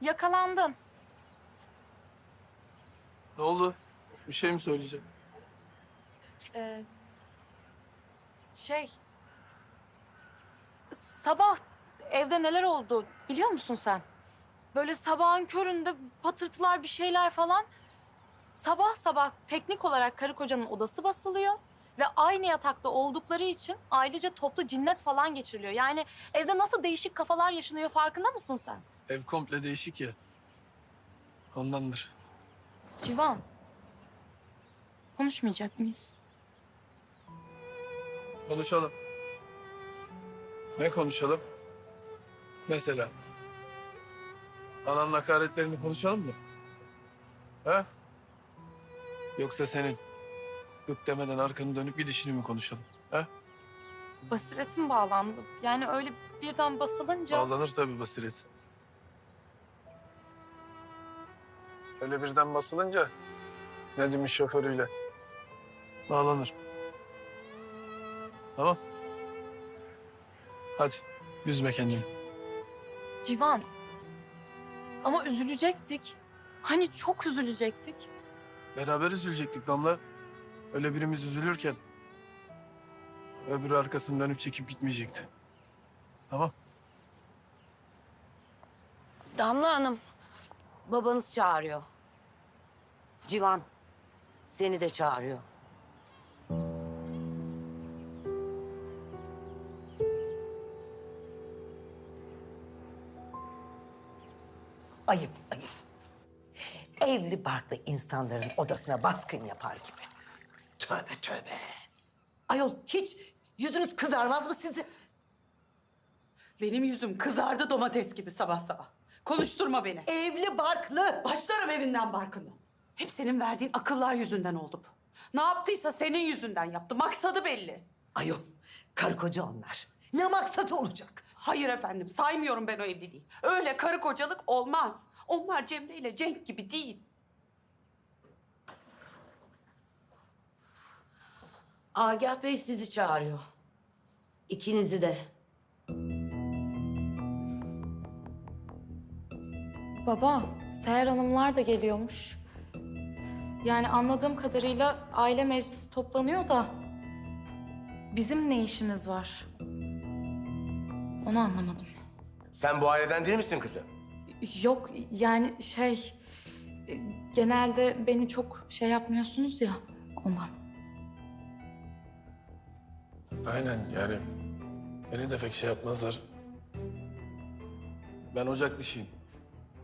Yakalandın. Ne oldu? Bir şey mi söyleyecek? Ee, şey... Sabah evde neler oldu biliyor musun sen? Böyle sabahın köründe patırtılar bir şeyler falan. Sabah sabah teknik olarak karı kocanın odası basılıyor. Ve aynı yatakta oldukları için ailece toplu cinnet falan geçiriliyor. Yani evde nasıl değişik kafalar yaşanıyor farkında mısın sen? Ev komple değişik ya. Ondandır. Civan. Konuşmayacak mıyız? Konuşalım. Ne konuşalım? Mesela. Ananın hakaretlerini konuşalım mı? Ha? Yoksa senin yok demeden arkanı dönüp gidişini mi konuşalım? Ha? Basiretim bağlandı. Yani öyle birden basılınca... Bağlanır tabii basiret. Öyle birden basılınca Nedim'in şoförüyle bağlanır. Tamam. Hadi üzme kendini. Civan. Ama üzülecektik. Hani çok üzülecektik. Beraber üzülecektik Damla. Öyle birimiz üzülürken öbürü arkasını dönüp çekip gitmeyecekti. Tamam. Damla Hanım, babanız çağırıyor. Civan, seni de çağırıyor. Ayıp, ayıp. Evli barklı insanların odasına baskın yapar gibi. Tövbe tövbe. Ayol hiç yüzünüz kızarmaz mı sizin? Benim yüzüm kızardı domates gibi sabah sabah. Konuşturma beni. Evli barklı. Başlarım evinden barkından. Hep senin verdiğin akıllar yüzünden oldu bu. Ne yaptıysa senin yüzünden yaptı. Maksadı belli. Ayol karı koca onlar. Ne maksat olacak? Hayır efendim saymıyorum ben o evliliği. Öyle karı kocalık olmaz. Onlar Cemre ile Cenk gibi değil. Agah Bey sizi çağırıyor. İkinizi de. Baba, Seher Hanımlar da geliyormuş. Yani anladığım kadarıyla aile meclisi toplanıyor da... ...bizim ne işimiz var? Onu anlamadım. Sen bu aileden değil misin kızım? Yok yani şey... e, Genelde beni çok şey yapmıyorsunuz ya ondan. Aynen yani beni de pek şey yapmazlar. Ben ocak dışıyım.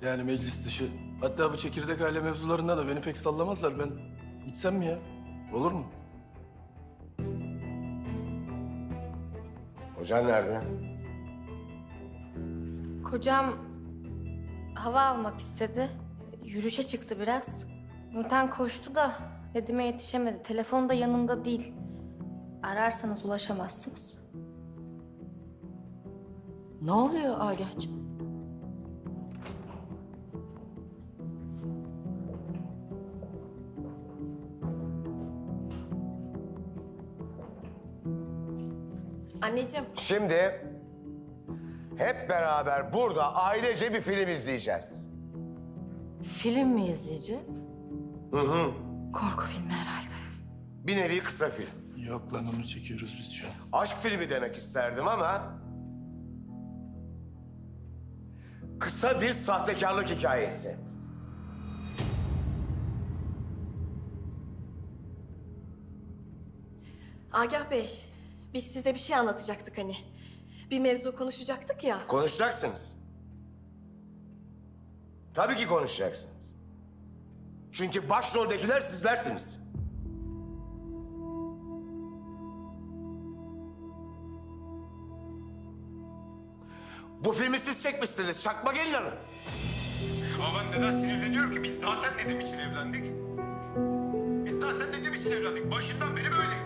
Yani meclis dışı. Hatta bu çekirdek aile mevzularında da beni pek sallamazlar. Ben gitsem mi ya? Olur mu? Hocan nerede? Kocam hava almak istedi. Yürüyüşe çıktı biraz. Nurten koştu da Nedim'e yetişemedi. Telefon da yanında değil. Ararsanız ulaşamazsınız. Ne oluyor Agah'cığım? Anneciğim, Şimdi hep beraber burada ailece bir film izleyeceğiz. Film mi izleyeceğiz? Hı hı. Korku filmi herhalde. Bir nevi kısa film. Yok lan onu çekiyoruz biz şu an. Aşk filmi demek isterdim ama... Kısa bir sahtekarlık hikayesi. Agah Bey, biz size bir şey anlatacaktık hani. Bir mevzu konuşacaktık ya. Konuşacaksınız. Tabii ki konuşacaksınız. Çünkü başroldekiler sizlersiniz. Bu filmi siz çekmişsiniz Çakma Gelin Hanım. Ama ben neden sinirleniyorum ki? Biz zaten Nedim için evlendik. Biz zaten Nedim için evlendik. Başından beri böyleydi.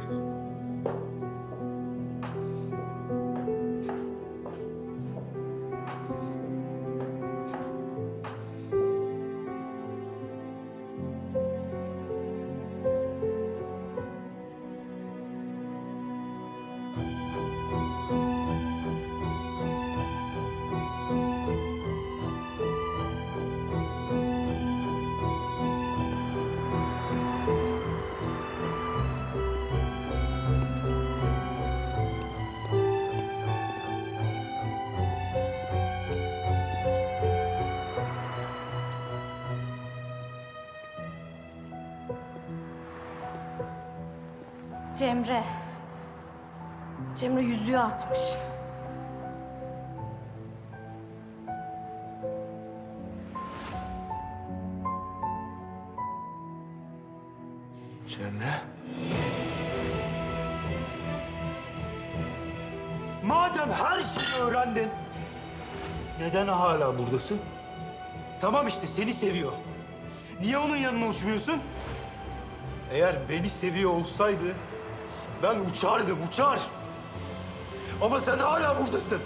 Cemre. Cemre yüzüğü atmış. Cemre. Madem her şeyi öğrendin, neden hala buradasın? Tamam işte seni seviyor. Niye onun yanına uçmuyorsun? Eğer beni seviyor olsaydı ben uçardım, uçar. Ama sen hala buradasın.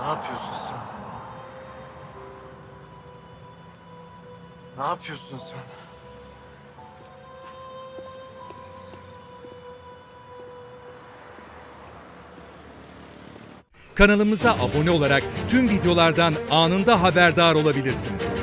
Ne yapıyorsun sen? Ne yapıyorsun sen? Kanalımıza abone olarak tüm videolardan anında haberdar olabilirsiniz.